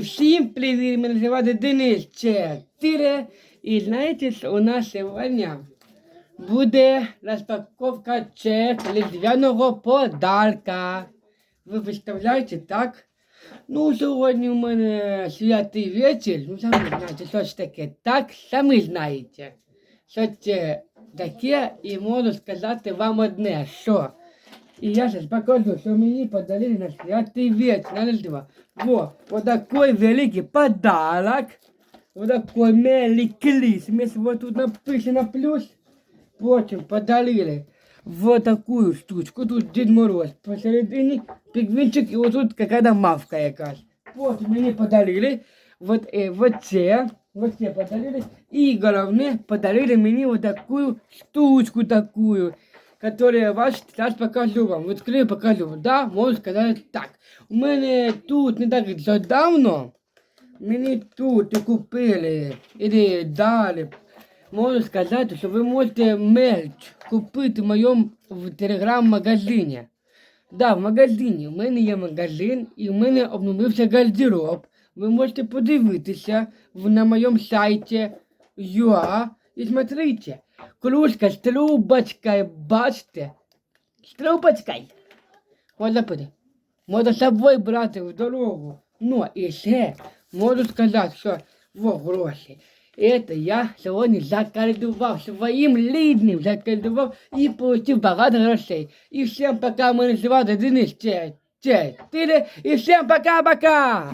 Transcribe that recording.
всім привіт, мене звати Денис 4. І знаєте, що у нас сьогодні буде розпаковка різдвяного подарка. Ви представляєте, так? Ну, сьогодні у мене святий вечір. Ну, самі знаєте, що ж таке. Так, самі знаєте. Що це таке, і можу сказати вам одне, що. И я сейчас покажу, что мне подарили на святый вечер, на Рождество. Во, вот такой великий подарок. Вот такой Merry Christmas. Вот тут написано плюс. Потім подарили вот такую штучку. Тут Дед Мороз. Посередине пигвинчик и вот тут какая-то мавка якась. Потім мені подарили вот, э, вот це. Вот це подарили. И головне подарили мені вот такую штучку такую Которые вас сейчас покажу вам. Відкрию, покажу. Да, можу сказати так. У мене тут не так вже давно. Мені тут купили, і дали. Можу сказати, що ви можете мерч купити в моєму телеграм-магазині. Да, в магазині. У мене є магазин і у мене обновився гардероб. Ви можете подивитися на моєму сайті UA і смотрите. Кружка з трубочкою, бачите? З трубочкою. Можна пити. Можна з собою брати в дорогу. Ну, і ще можу сказати, що во гроші. Это я сьогодні заколдував своїм рідним, заколдував і получив багато грошей. І всім пока мене звати Денис Че, Че, і всім пока-пока!